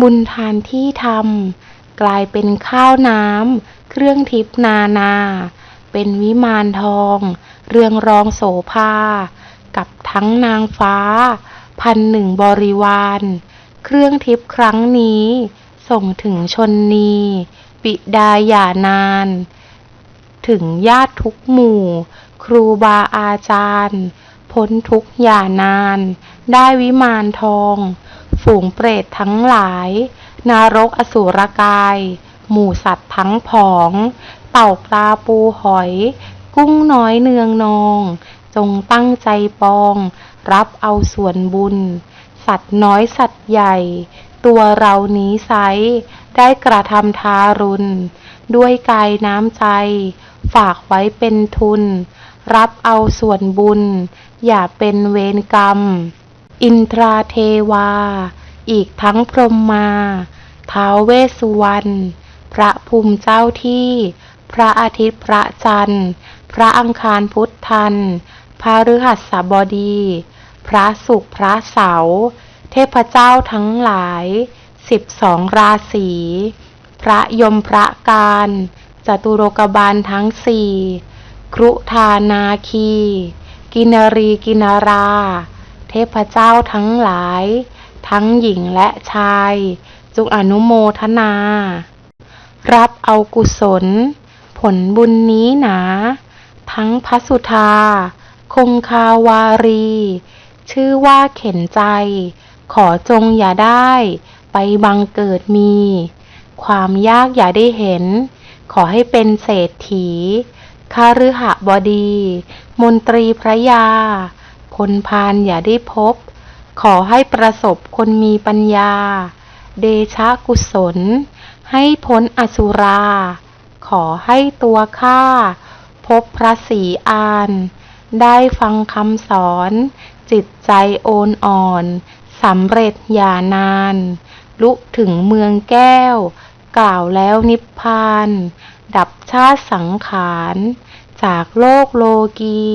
บุญทานที่ทำกลายเป็นข้าวน้ำ เครื่องทิพนานา เป็นวิมานทอง เรืองรองโสภา กับทั้งนางฟ้า พันหนึ่งบริวาร เครื่องทิพย์ครั้งนี้ ส่งถึงชนนี ปิดาหย่านาน ถึงญาติทุกหมู่ ครูบาอาจารย์ พ้นทุกอย่านาน ได้วิมานทอง ฝูงเปรตทั้งหลาย นารกอสุรกาย หมู่สัตว์ทั้งผอง เต่าปลาปูหอย กุ้งน้อยเนืองนอง จงตั้งใจปอง รับเอาส่วนบุญ สัตว์น้อยสัตว์ใหญ่ ตัวเรานี้ไซได้กระทำทารุณ ด้วยกายน้ำใจ ฝากไว้เป็นทุน รับเอาส่วนบุญ อย่าเป็นเวรกรรม อินทราเทวา อีกทั้งพรหมมาท้าวเวสสุวรรณ พระภูมิเจ้าที่ พระอาทิตย์พระจันทร์ พระอังคารพุทธัน พระฤหัสบดี พระศุกร์พระเสาร์เทพเจ้าทั้งหลาย สิบสองราศี พระยมพระการจตุโลกบาลทั้งสี่ครุธานาคี กินรีกินรา เทพเจ้าทั้งหลาย ทั้งหญิงและชาย จงอนุโมทนา รับเอากุศล ผลบุญนี้หนา ทั้งพระสุธา คงคาวารี ชื่อว่าเข็นใจ ขอจงอย่าได้ไปบังเกิดมี ความยากอย่าได้เห็น ขอให้เป็นเศรษฐีคาฤหบดี มนตรีพระยา พลพานอย่าได้พบ ขอให้ประสบคนมีปัญญา เดชะกุศล ให้พ้นอสุรา ขอให้ตัวข้าพบพระศรีอาน ได้ฟังคำสอน จิตใจโอนอ่อนสำเร็จอย่านาน ลุถึงเมืองแก้ว กล่าวแล้วนิพพาน ดับชาติสังขาร จากโลกโลกี